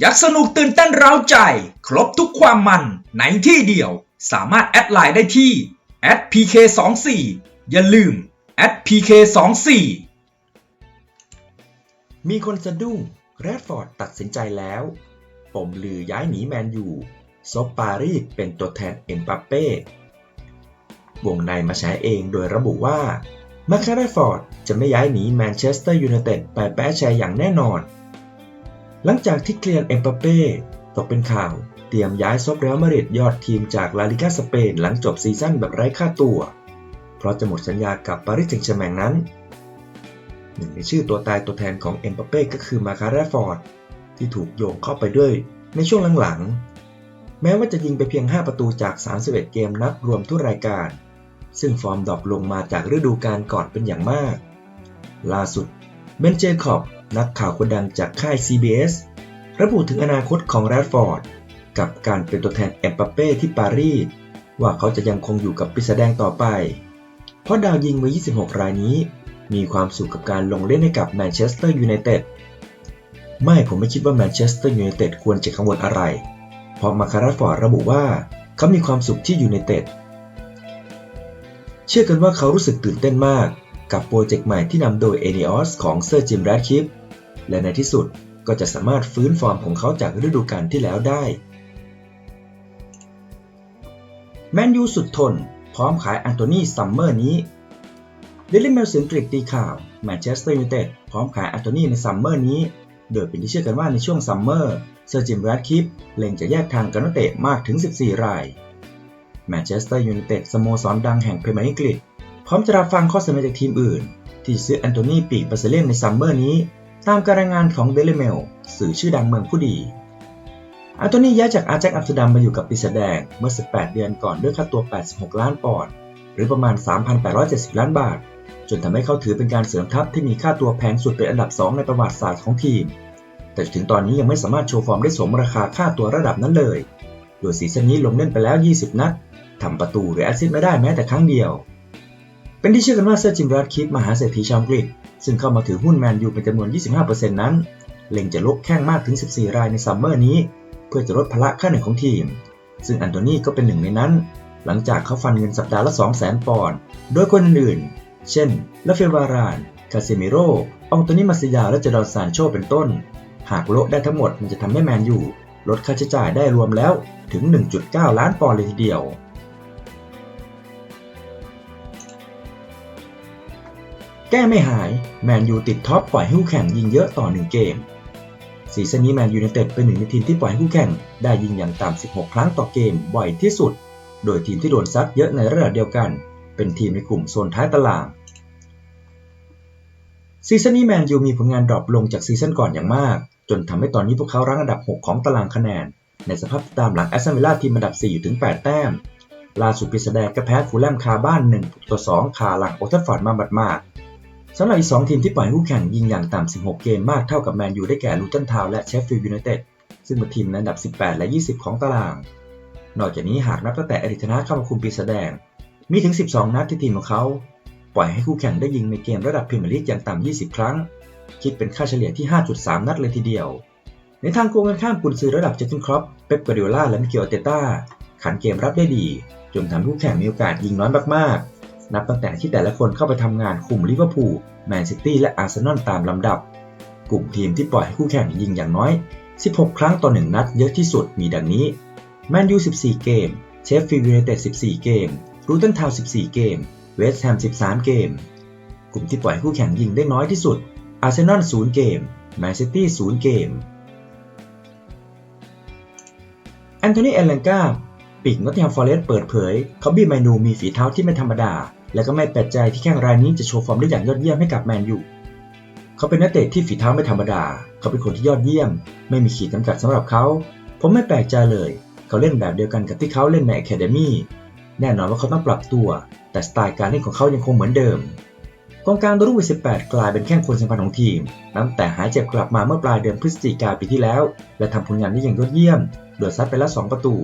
อยากสนุกตื่นเต้นเร้าใจ ครบทุกความมันในที่เดียว สามารถแอดไลน์ได้ที่ @pk24 อย่าลืม @pk24 มีคนสะดุ้งแรดฟอร์ดตัดสินใจแล้วปมลือย้ายหนีแมนยูซบปารีสเป็นตัวแทนเอ็มบัปเป้วงในมาแฉเองโดยระบุว่ามาร์คแรดฟอร์ดจะไม่ย้ายหนีแมนเชสเตอร์ยูไนเต็ดไปแปะแชร์อย่างแน่นอน หลังจากที่เคลียร์เอ็มบัปเป้ตกเป็นข่าว เตรียมย้ายซบเรอัลมาดริดยอดทีมจากลาลิกาสเปนหลังจบซีซั่นแบบไร้ค่าตัว เพราะจะหมดสัญญากับปารีสแซงต์แชร์แมงนั้นหนึ่งในชื่อตัวตายตัวแทนของเอ็มบัปเป้ก็คือมาคาร์แรฟอร์ดที่ถูกโยงเข้าไปด้วยในช่วงหลังๆ แม้ว่าจะยิงไปเพียง 5 ประตูจาก 31 เกมนับรวมทุกรายการ ซึ่งฟอร์มดรอปลงมาจากฤดูกาลก่อนเป็นอย่างมาก ล่าสุดเบนเจคอบ นักข่าวคนดังจากค่าย CBS ระบุถึงอนาคตของแรดฟอร์ดกับการเป็นตัวแทนเอ็มบัปเป้ที่ปารีสว่าเขาจะยังคงอยู่กับปีศาจแดงต่อไป เพราะดาวยิงวัย26 รายนี้ มีความสุขกับการลงเล่นให้กับแมนเชสเตอร์ยูไนเต็ดไม่ผมไม่คิดว่าแมนเชสเตอร์ยูไนเต็ดควรจะกังวลอะไร เพราะมาคาราฟอร์ดระบุว่าเขามีความสุขที่ยูไนเต็ดเชื่อกันว่าเขารู้สึกตื่นเต้นมากกับโปรเจกต์ใหม่ที่นำโดยเอเนอสของเซอร์จิมแรดคิป และในที่สุดก็จะสามารถฟื้นฟอร์มของเขาจากฤดูกาลที่แล้วได้ แมนยูสุดทน พร้อมขายแอนโทนีซัมเมอร์นี้เดลิเมลเสียงกรีกตีข่าวแมนเชสเตอร์ยูไนเต็ดพร้อมขายแอนโทนีในซัมเมอร์นี้ โดยเป็นที่เชื่อกันว่าในช่วงซัมเมอร์เซอร์จิมแรดคิปเล็งจะแยกทางกับนักเตะมากถึง 14 รายแมนเชสเตอร์ยูไนเต็ดสโมสรดังแห่งพรีเมียร์ลีกอังกฤษพร้อมจะรับฟังข้อเสนอจากทีมอื่น ที่ซื้อแอนโทนีปีกบาเซเลียนในซัมเมอร์นี้ ตามการรายงานของเดลิเมลสื่อชื่อดังเมืองผู้ดีแอนโทนีย้ายจากอาแจ็คอัมสเตอร์ดัมมาอยู่กับปีศาจแดงเมื่อ 18 เดือนก่อนด้วยค่าตัว 86 ล้านปอนด์หรือประมาณ 3,870 ล้านบาท จนทำให้เขาถือเป็นการเสริมทัพที่มีค่าตัวแพงสุดเป็นอันดับ 2 ในประวัติศาสตร์ของทีม แต่ถึงตอนนี้ยังไม่สามารถโชว์ฟอร์มได้สมราคาค่าตัวระดับนั้นเลย โดยซีซั่นนี้ลงเล่นไปแล้ว 20 นัดทำประตูหรือแอสซิสต์ไม่ได้แม้แต่ครั้งเดียว เป็นที่เชื่อกันว่าเซอร์จิมรัดคิปมหาเศรษฐีชาวอังกฤษ ซึ่งเข้ามาถือหุ้นแมนยูเป็นจำนวน 25%นั้น เล็งจะลบแข้งมากถึง 14 รายในซัมเมอร์นี้ เพื่อจะลดภาระค่าเหนื่อยของทีม ซึ่งอันโตนีก็เป็นหนึ่งในนั้น หลังจากเขาฟันเงินสัปดาห์ละ200,000ปอนด์โดยคนอื่นๆเช่นลาเฟวารานคาเซมิโรอองโตนีมาซิยาและเจดอนซานโชเป็นต้น หากโลได้ทั้งหมดมันจะทำให้แมนยูลดค่าใช้จ่ายได้รวมแล้วถึง 1.9 ล้านปอนด์เลยทีเดียว แก้ไม่หาย แมนยูติดท็อปปล่อยให้คู่แข่งยิงเยอะต่อ 1 เกมซีซั่นนี้แมนยูไนเต็ดเป็นหนึ่งในทีมที่ปล่อยให้คู่แข่งได้ยิงอย่างต่ำ 16 ครั้งต่อเกมบ่อยที่สุด โดยทีมที่โดนซัดเยอะในระดับเดียวกัน เป็นทีมในกลุ่มโซนท้ายตาราง ซีซั่นนี้แมนยูมีผลงานดรอปลงจากซีซั่นก่อนอย่างมาก จนทำให้ตอนนี้พวกเขารั้งอันดับ 6 ของตารางคะแนน ในสภาพตามหลังแอสตันวิลล่าทีมอันดับ 4 อยู่ถึง 8 แต้มล่าสุดปีศาจแดงก็แพ้ฟูลแลมคาบ้าน1ต่อ2คาหลังโอทัฟฟอร์ดมาบัดมาก สำหรับอีก 2 ทีมที่ปล่อยคู่แข่งยิงอย่างต่ำ 16 เกมมากเท่ากับแมนยูได้แก่ลูตันทาวและเชฟฟิลด์ยูไนเต็ดซึ่งเป็นทีมในอันดับ 18 และ 20 ของตาราง นอกจากนี้หากนับตั้งแต่อดิธนาเข้ามาคุมปีศาจแดง มีถึง 12 นัดที่ทีมของเขา ปล่อยให้คู่แข่งได้ยิงในเกมระดับพรีเมียร์ลีกอย่างต่ำ 20 ครั้ง คิดเป็นค่าเฉลี่ยที่ 5.3 นัดเลยทีเดียว ในทางโกงกันข้ามกุนซือระดับเจตินครอปเป๊ปกวาร์ดิโอลาและมิเกลเตต้าขันเกมรับได้ดี จนทำให้คู่แข่งมีโอกาสยิงน้อยมากๆ นับตั้งแต่ที่แต่ละคนเข้าไปทำงานคุมลิเวอร์พูลแมนซิตี้และอาร์เซนอลตามลำดับ กลุ่มทีมที่ปล่อยให้คู่แข่งยิงอย่างน้อย 16 ครั้งต่อ 1 นัดเยอะที่สุดมีดังนี้แมนยู 14 เกม เชฟฟิลด์ยูไนเต็ด 14 เกม รูตันทาวน์ 14 เกม เวสต์แฮม 13 เกม กลุ่มที่ปล่อยคู่แข่งยิงได้น้อยที่สุด อาร์เซนอล 0 เกม แมนซิตี้ 0 เกม แอนโทนี เอลเลนกา ปีกนอตติงแฮมฟอร์เรสต์เปิดเผยเขาบีไมนูมีฝีเท้าที่ไม่ธรรมดา และก็ไม่แปลกใจที่แข้งรายนี้จะโชว์ฟอร์มได้อย่างยอดเยี่ยมให้กับแมนยูเขาเป็นนักเตะที่ฝีเท้าไม่ธรรมดา เขาเป็นคนที่ยอดเยี่ยม ไม่มีขีดจำกัดสำหรับเขา ผมไม่แปลกใจเลย เขาเล่นแบบเดียวกันกับที่เขาเล่นในอะคาเดมี่แน่นอนว่าเขาต้องปรับตัว แต่สไตล์การเล่นของเขายังคงเหมือนเดิมกองกลางตัวรุ่นวัย18 กลายเป็นแข้งคนสำคัญของทีม นับแต่หายเจ็บกลับมาเมื่อปลายเดือนพฤศจิกาปีที่แล้ว และทำผลงานได้อย่างยอดเยี่ยม โดยซัดไปแล้ว 2 ประตู